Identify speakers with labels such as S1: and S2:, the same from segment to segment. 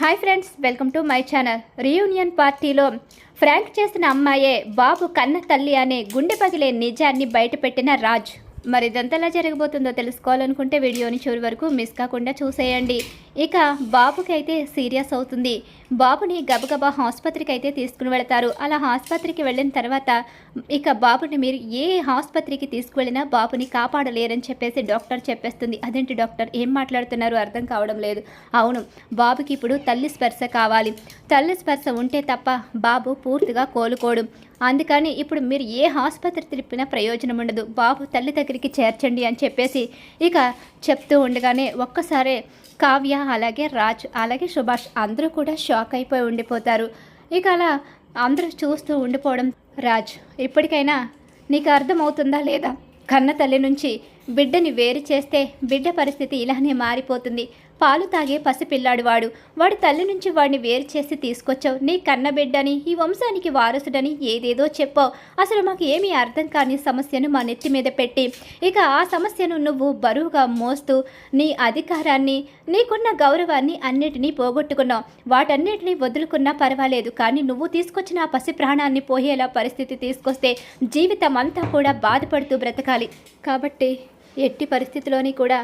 S1: Hi friends welcome to my channel. Reunion పార్టీలో prank చేసిన అమ్మాయే బాబు కన్న తల్లి అనే గుండె పగిలే నిజాన్ని బయటపెట్టిన రాజ్. మరి ఇదంతా ఎలా జరగబోతుందో తెలుసుకోవాలనుకుంటే వీడియోని చివరి వరకు మిస్ కాకుండా చూసేయండి. ఇక బాబుకి అయితే సీరియస్ అవుతుంది. బాబుని గబగబా ఆసుపత్రికి అయితే తీసుకుని వెళతారు. అలా ఆసుపత్రికి వెళ్ళిన తర్వాత ఇక బాబుని మీరు ఏ ఆసుపత్రికి తీసుకువెళ్ళినా బాబుని కాపాడలేరని చెప్పేసి డాక్టర్ చెప్పేస్తుంది. అదేంటి డాక్టర్? ఏం మాట్లాడుతున్నారు? అర్థం కావడం లేదు. అవును బాబుకి ఇప్పుడు తల్లి స్పర్శ కావాలి. తల్లి స్పర్శ ఉంటే తప్ప బాబు పూర్తిగా కోలుకోడు. అందుకని ఇప్పుడు మీరు ఏ ఆసుపత్రి తిరిపినా ప్రయోజనం ఉండదు. బాబు తల్లి దగ్గరికి చేర్చండి అని చెప్పేసి ఇక చెప్తూ ఉండగానే ఒక్కసారే కావ్య అలాగే రాజ్ అలాగే సుభాష్ అందరూ కూడా షాక్ అయిపోయి ఉండిపోతారు. ఇక అలా అందరూ చూస్తూ ఉండిపోవడం రాజ్ ఇప్పటికైనా నీకు అర్థమవుతుందా లేదా? కన్న తల్లి నుంచి బిడ్డని వేరు చేస్తే బిడ్డ పరిస్థితి ఇలానే మారిపోతుంది. పాలు తాగే పసిపిల్లాడు వాడు వాడి తల్లి నుంచి వాడిని వేరు చేసి తీసుకొచ్చావు. నీ కన్నబిడ్డని ఈ వంశానికి వారసుడని ఏదేదో చెప్పావు. అసలు మాకు ఏమీ అర్థం కాని సమస్యను మా నెత్తి మీద పెట్టి. ఇక ఆ సమస్యను నువ్వు బరువుగా మోస్తూ నీ అధికారాన్ని నీకున్న గౌరవాన్ని అన్నిటినీ పోగొట్టుకున్నావు. వాటన్నిటినీ వదులుకున్నా పర్వాలేదు. కానీ నువ్వు తీసుకొచ్చిన ఆ పసి ప్రాణాన్ని పోయేలా పరిస్థితి తీసుకొస్తే జీవితం అంతా కూడా బాధపడుతూ బ్రతకాలి. కాబట్టి ఎట్టి పరిస్థితిలోని కూడా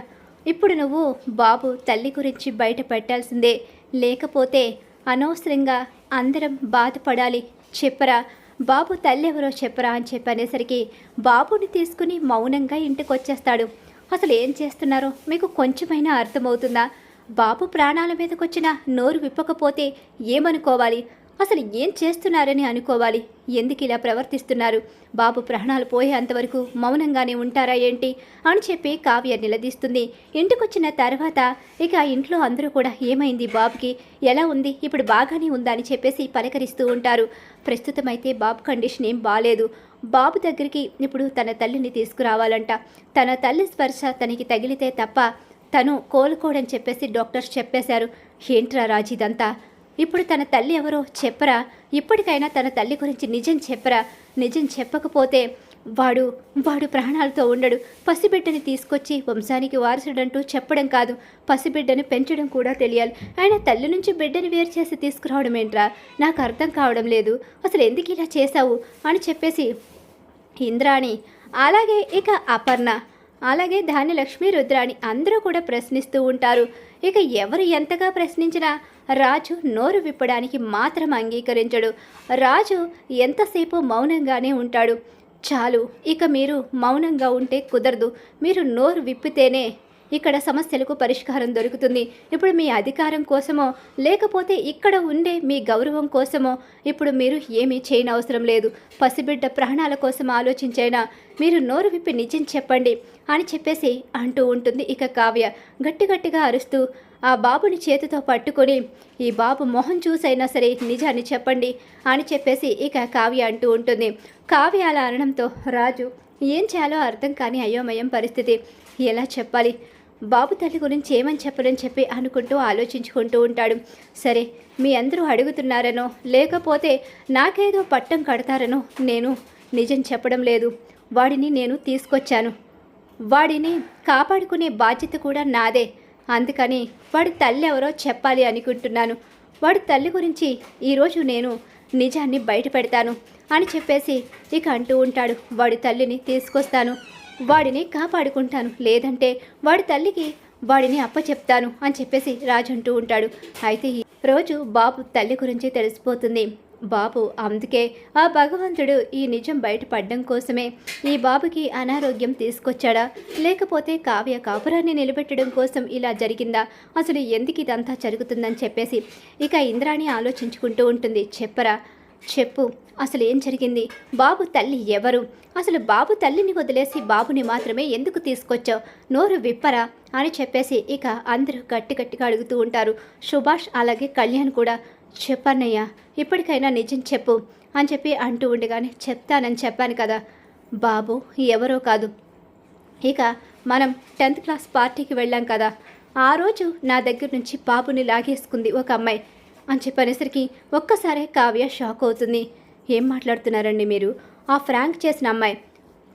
S1: ఇప్పుడు నువ్వు బాబు తల్లి గురించి బయట పెట్టాల్సిందే. లేకపోతే అనవసరంగా అందరం బాధపడాలి. చెప్పరా? బాబు తల్లి ఎవరో చెప్పరా అని చెప్పనేసరికి బాబుని తీసుకుని మౌనంగా ఇంటికి వచ్చేస్తాడు అసలు ఏం చేస్తున్నారో మీకు కొంచెమైనా అర్థమవుతుందా? బాబు ప్రాణాల మీదకొచ్చిన నోరు విప్పకపోతే ఏమనుకోవాలి? అసలు ఏం చేస్తున్నారని అనుకోవాలి. ఎందుకు ఇలా ప్రవర్తిస్తున్నారు? బాబు ప్రాణాలు పోయేంతవరకు మౌనంగానే ఉంటారా ఏంటి? అని చెప్పి కావ్య నిలదీస్తుంది. ఇంటికొచ్చిన తర్వాత ఇక ఇంట్లో అందరూ కూడా ఏమైంది బాబుకి? ఎలా ఉంది? ఇప్పుడు బాగానే ఉందా? అని చెప్పేసి పలకరిస్తూ ఉంటారు. ప్రస్తుతం అయితే బాబు కండిషన్ ఏం బాగాలేదు బాబు దగ్గరికి ఇప్పుడు తన తల్లిని తీసుకురావాలంట. తన తల్లి స్పర్శ తనకి తగిలితే తప్ప తను కోలుకోడని చెప్పేసి డాక్టర్స్ చెప్పేశారు. ఏంట్రా రాజీదంతా ఇప్పుడు తన తల్లి ఎవరో చెప్పరా? ఇప్పటికైనా తన తల్లి గురించి నిజం చెప్పరా? నిజం చెప్పకపోతే వాడు వాడు ప్రాణాలతో ఉండడు. పసిబిడ్డని తీసుకొచ్చి వంశానికి వారసుడంటూ చెప్పడం కాదు. పసిబిడ్డని పెంచడం కూడా తెలియాలి. ఆయన తల్లి నుంచి బిడ్డని వేరు చేసి తీసుకురావడం ఏంట్రా? నాకు అర్థం కావడం లేదు. అసలు ఎందుకు ఇలా చేశావు? అని చెప్పేసి ఇంద్రాణి అలాగే ఇక అపర్ణ అలాగే ధాన్యలక్ష్మి రుద్రాణి అందరూ కూడా ప్రశ్నిస్తూ ఉంటారు. ఇక ఎవరు ఎంతగా ప్రశ్నించినా రాజు నోరు విప్పడానికి మాత్రం అంగీకరించడు. రాజు ఎంతసేపు మౌనంగానే ఉంటాడు. చాలు ఇక మీరు మౌనంగా ఉంటే కుదరదు. మీరు నోరు విప్పితేనే ఇక్కడ సమస్యలకు పరిష్కారం దొరుకుతుంది. ఇప్పుడు మీ అధికారం కోసమో లేకపోతే ఇక్కడ ఉండే మీ గౌరవం కోసమో ఇప్పుడు మీరు ఏమీ చేయనవసరం లేదు. పసిబిడ్డ ప్రాణాల కోసం ఆలోచించైనా మీరు నోరు విప్పి నిజం చెప్పండి అని చెప్పేసి అంటూ ఉంటుంది ఇక కావ్య. గట్టిగట్టిగా అరుస్తూ ఆ బాబుని చేతితో పట్టుకొని ఈ బాబు మొహం చూసైనా సరే నిజాన్ని చెప్పండి అని చెప్పేసి ఇక కావ్య అంటూ ఉంటుంది. కావ్య అలా అనడంతో రాజు ఏం చేయాలో అర్థం కాని అయోమయం పరిస్థితి. ఎలా చెప్పాలి? బాబు తల్లి గురించి ఏమని చెప్పరని చెప్పి అనుకుంటూ ఆలోచించుకుంటూ ఉంటాడు. సరే మీ అందరూ అడుగుతున్నారనో లేకపోతే నాకేదో పట్టం కడతారనో నేను నిజం చెప్పడం లేదు. వాడిని నేను తీసుకొచ్చాను. వాడిని కాపాడుకునే బాధ్యత కూడా నాదే. అందుకని వాడి తల్లి ఎవరో చెప్పాలి అనుకుంటున్నాను. వాడి తల్లి గురించి ఈరోజు నేను నిజాన్ని బయటపెడతాను అని చెప్పేసి ఇక అంటూ ఉంటాడు. వాడి తల్లిని తీసుకొస్తాను. వాడిని కాపాడుకుంటాను. లేదంటే వాడి తల్లికి వాడిని అప్పచెప్తాను అని చెప్పేసి రాజు అంటూ ఉంటాడు. అయితే ఈ రోజు బాబు తల్లి గురించి తెలిసిపోతుంది. బాబు. అందుకే ఆ భగవంతుడు ఈ నిజం బయటపడడం కోసమే ఈ బాబుకి అనారోగ్యం తీసుకొచ్చాడా? లేకపోతే కావ్య కాపురాన్ని నిలబెట్టడం కోసం ఇలా జరిగిందా? అసలు ఎందుకు ఇదంతా జరుగుతుందని చెప్పేసి ఇక ఇంద్రాణి ఆలోచించుకుంటూ ఉంటుంది. చెప్పరా? చెప్పు. అసలు ఏం జరిగింది? బాబు తల్లి ఎవరు? అసలు బాబు తల్లిని వదిలేసి బాబుని మాత్రమే ఎందుకు తీసుకొచ్చావు? నోరు విప్పరా? అని చెప్పేసి ఇక అందరూ గట్టి గట్టిగా అడుగుతూ ఉంటారు. సుభాష్ అలాగే కళ్యాణ్ కూడా చెప్పన్నయ్యా ఇప్పటికైనా నిజం చెప్పు అని చెప్పి అంటూ ఉండగానే చెప్తానని చెప్పాను కదా. బాబు ఎవరో కాదు. ఇక మనం టెన్త్ క్లాస్ పార్టీకి వెళ్ళాం కదా. ఆ రోజు నా దగ్గర నుంచి బాబుని లాగేసుకుంది ఒక అమ్మాయి అని చెప్పనేసరికి ఒక్కసారే కావ్య షాక్ అవుతుంది. ఏం మాట్లాడుతున్నారండి మీరు? ఆ ఫ్రాంక్ చేసిన అమ్మాయి.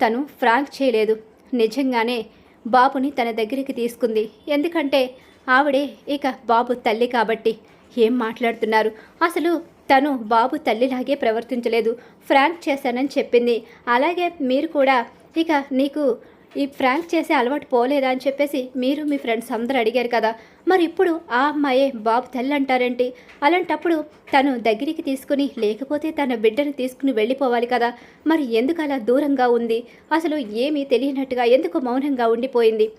S1: తను ఫ్రాంక్ చేయలేదు. నిజంగానే బాబుని తన దగ్గరికి తీసుకుంది. ఎందుకంటే ఆవిడే ఇక బాబు తల్లి కాబట్టి. ఏం మాట్లాడుతున్నారు? అసలు తను బాబు తల్లిలాగే ప్రవర్తించలేదు. ఫ్రాంక్ చేశానని చెప్పింది. అలాగే మీరు కూడా. ఇక నీకు ఈ ఫ్రాంక్ చేసే అలవాటు పోలేదా అని చెప్పేసి మీరు మీ ఫ్రెండ్స్ అందరూ అడిగారు కదా. మరి ఇప్పుడు ఆ అమ్మాయే బాబు తల్లి అంటారేంటి? అలాంటప్పుడు తను దగ్గరికి తీసుకుని లేకపోతే తన బిడ్డను తీసుకుని వెళ్ళిపోవాలి కదా. మరి ఎందుకు అలా దూరంగా ఉంది? అసలు ఏమీ తెలియనట్టుగా ఎందుకు మౌనంగా ఉండిపోయింది?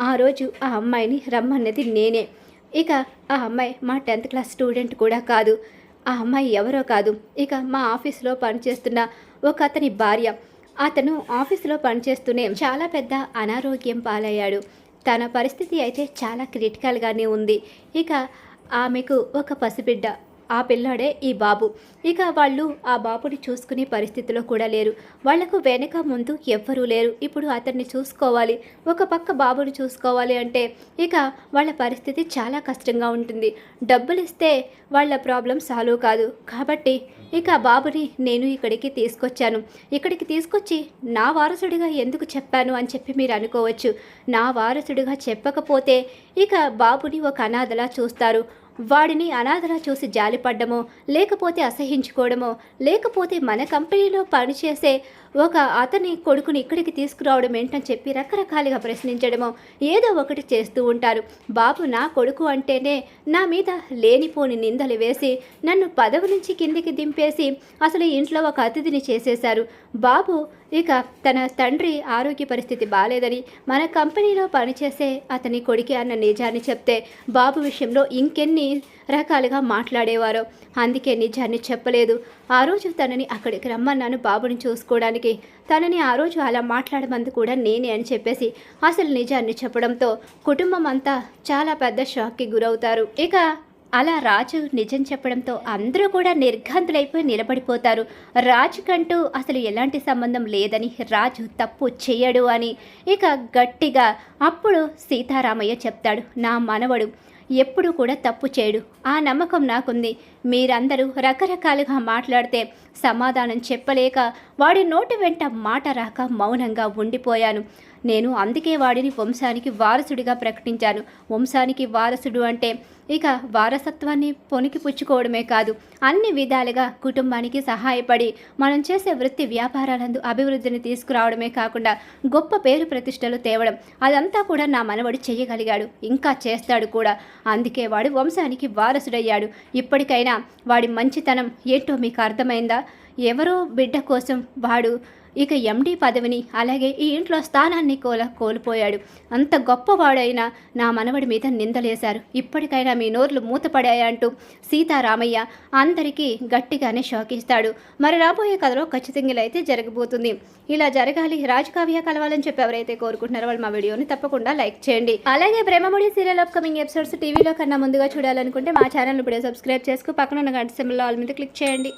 S1: ఆ రోజు ఆ అమ్మాయిని రమ్మన్నది నేనే. ఇక ఆ అమ్మాయి మా టెన్త్ క్లాస్ స్టూడెంట్ కూడా కాదు. ఆ అమ్మాయి ఎవరో కాదు. ఇక మా ఆఫీస్లో పనిచేస్తున్న ఒక అతని భార్య. అతను ఆఫీసులో పనిచేస్తూనే చాలా పెద్ద అనారోగ్యం పాలయ్యాడు. తన పరిస్థితి అయితే చాలా క్రిటికల్గానే ఉంది. ఇక ఆమెకు ఒక పసిబిడ్డ. ఆ పిల్లాడే ఈ బాబు. ఇక వాళ్ళు ఆ బాబుని చూసుకునే పరిస్థితిలో కూడా లేరు. వాళ్ళకు వెనక ముందు ఎవ్వరూ లేరు. ఇప్పుడు అతన్ని చూసుకోవాలి. ఒక పక్క బాబుని చూసుకోవాలి అంటే ఇక వాళ్ళ పరిస్థితి చాలా కష్టంగా ఉంటుంది. డబ్బులు ఇస్తే వాళ్ళ ప్రాబ్లం సాల్వ్ కాదు. కాబట్టి ఇక బాబుని నేను ఇక్కడికి తీసుకొచ్చాను. ఇక్కడికి తీసుకొచ్చి నా వారసుడిగా ఎందుకు చెప్పాను అని చెప్పి మీరు అనుకోవచ్చు. నా వారసుడిగా చెప్పకపోతే ఇక బాబుని ఒక అనాథలా చూస్తారు. వాడిని అనాథలా చూసి జాలిపడ్డమో లేకపోతే అసహించుకోవడమో లేకపోతే మన కంపెనీలో పనిచేసే ఒక అతని కొడుకుని ఇక్కడికి తీసుకురావడం ఏంటని చెప్పి రకరకాలుగా ప్రశ్నించడమో ఏదో ఒకటి చేస్తూ ఉంటారు. బాబు నా కొడుకు అంటేనే నా మీద లేనిపోని నిందలు వేసి నన్ను పదవి నుంచి కిందికి దింపేసి అసలు ఇంట్లో ఒక అతిథిని చేసేశారు. బాబు ఇక తన తండ్రి ఆరోగ్య పరిస్థితి బాగాలేదని మన కంపెనీలో పనిచేసే అతని కొడుకి అన్న నిజాన్ని చెప్తే బాబు విషయంలో ఇంకెన్ని రకాలుగా మాట్లాడేవారు. అందుకే నిజాన్ని చెప్పలేదు. ఆ రోజు తనని అక్కడికి రమ్మన్నాను బాబుని చూసుకోవడానికి. తనని ఆ రోజు అలా మాట్లాడమంది కూడా నేనే అని చెప్పేసి అసలు నిజాన్ని చెప్పడంతో కుటుంబం అంతా చాలా పెద్ద షాక్కి గురవుతారు. ఇక అలా రాజు నిజం చెప్పడంతో అందరూ కూడా నిర్ఘాంతులైపోయి నిలబడిపోతారు. రాజుకంటూ అసలు ఎలాంటి సంబంధం లేదని రాజు తప్పు చేయడు అని ఇక గట్టిగా అప్పుడు సీతారామయ్య చెప్తాడు. నా మనవడు ఎప్పుడు కూడా తప్పు చేయడు. ఆ నమ్మకం నాకుంది. మీరందరూ రకరకాలుగా మాట్లాడితే సమాధానం చెప్పలేక వాడి నోటి వెంట మాట రాక మౌనంగా ఉండిపోయాను. నేను అందుకే వాడిని వంశానికి వారసుడిగా ప్రకటించాను. వంశానికి వారసుడు అంటే ఇక వారసత్వాన్ని పొనికి పుచ్చుకోవడమే కాదు అన్ని విధాలుగా కుటుంబానికి సహాయపడి మనం చేసే వృత్తి వ్యాపారాలందు అభివృద్ధిని తీసుకురావడమే కాకుండా గొప్ప పేరు ప్రతిష్టలు తేవడం అదంతా కూడా నా మనవడు చేయగలిగాడు ఇంకా చేస్తాడు కూడా. అందుకే వాడు వంశానికి వారసుడయ్యాడు. ఇప్పటికైనా వాడి మంచితనం ఏంటో మీకు అర్థమైందా? ఎవరో బిడ్డ కోసం వాడు ఇక ఎండి పదవిని అలాగే ఈ ఇంట్లో స్థానాన్ని కోల కోల్పోయాడు. అంత గొప్పవాడైన నా మనవడి మీద నిందలేశారు. ఇప్పటికైనా మీ నోర్లు మూతపడాయంటూ సీతారామయ్య అందరికీ గట్టిగానే షాకిస్తాడు. మరి రాబోయే కథలో ఖచ్చితంగా అయితే జరగబోతుంది. ఇలా జరగాలి రాజకావ్య కలవాలని చెప్పి ఎవరైతే కోరుకుంటున్నారో వాళ్ళు మా వీడియోని తప్పకుండా లైక్ చేయండి. అలాగే ప్రేమముడి సీరియల్ అప్కమింగ్ ఎపిసోడ్స్ టీవీలో కన్నా ముందుగా చూడాలనుకుంటే మా ఛానల్ ఇప్పుడే సబ్స్క్రైబ్ చేసుకు. పక్కన ఉన్న గంట సింబల్ ఆల్ మీద క్లిక్ చేయండి.